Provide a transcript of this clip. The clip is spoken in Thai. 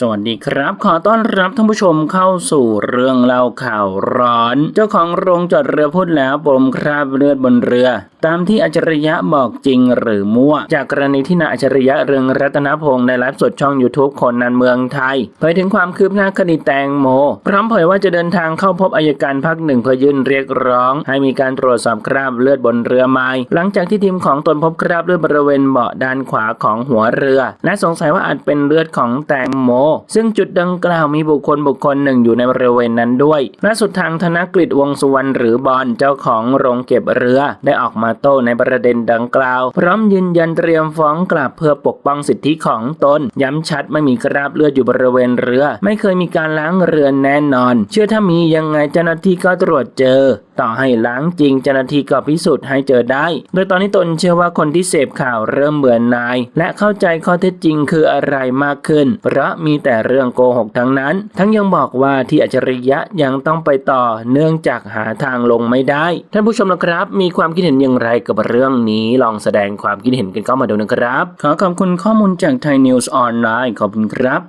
สวัสดีครับ ขอต้อนรับท่านผู้ชมเข้าสู่เรื่องเล่าข่าวร้อน เจ้าของโรงจอดเรือพูดแล้วปมคราบเลือดบนเรือ ตามที่อัจฉริยะบอกจริงหรือมั่ว จากกรณีที่นายอัจฉริยะเรืองรัตนพงศ์ในไลฟ์สดช่อง YouTube คนนันเมืองไทยเผยถึงความคืบหน้าคดีแตงโม พร้อมเผยว่าจะเดินทางเข้าพบอายการภาคหนึ่งเพื่อยื่นเรียกร้อง ให้มีการตรวจสอบคราบเลือดบนเรือไม้หลังจากที่ทีมของตนพบคราบเลือดบริเวณเบาะด้านขวาของหัวเรือและสงสัยว่าอาจเป็นเลือดของแตงโม ซึ่งจุดดังกล่าวมีบุคคลบุคคลหนึ่งอยู่ในบริเวณนั้นด้วยล่าสุดทางธนกฤษวงสุวรรณหรือบอลเจ้าของโรงเก็บเรือได้ออกมาโต้ในประเด็นดังกล่าว พร้อมยืนยันเตรียมฟ้องกลับเพื่อปกป้องสิทธิของตน ย้ำชัดไม่มีคราบเลือดอยู่บริเวณเรือ ไม่เคยมีการล้างเรือนแน่นอน เชื่อถ้ามียังไงเจ้าหน้าที่ก็ตรวจเจอ ต่อให้ล้างจริงเจ้าหน้าที่ก็พิสูจน์ให้เจอได้ โดยตอนนี้ตนเชื่อว่าคนที่เสพข่าวเริ่มเบื่อหน่าย และเข้าใจข้อเท็จจริงคืออะไรมากขึ้น เพราะมีแต่เรื่องโกหกทั้งนั้น ทั้งยังบอกว่าที่อัจฉริยะยังต้องไปต่อเนื่องจากหาทางลงไม่ได้ ท่านผู้ชมนะครับ มีความคิดเห็นอย่างไรกับเรื่องนี้ลองแสดงความคิดเห็นกันเข้ามาดูนะครับ ขอขอบคุณข้อมูลจากไทยนิวส์ออนไลน์ขอบคุณครับ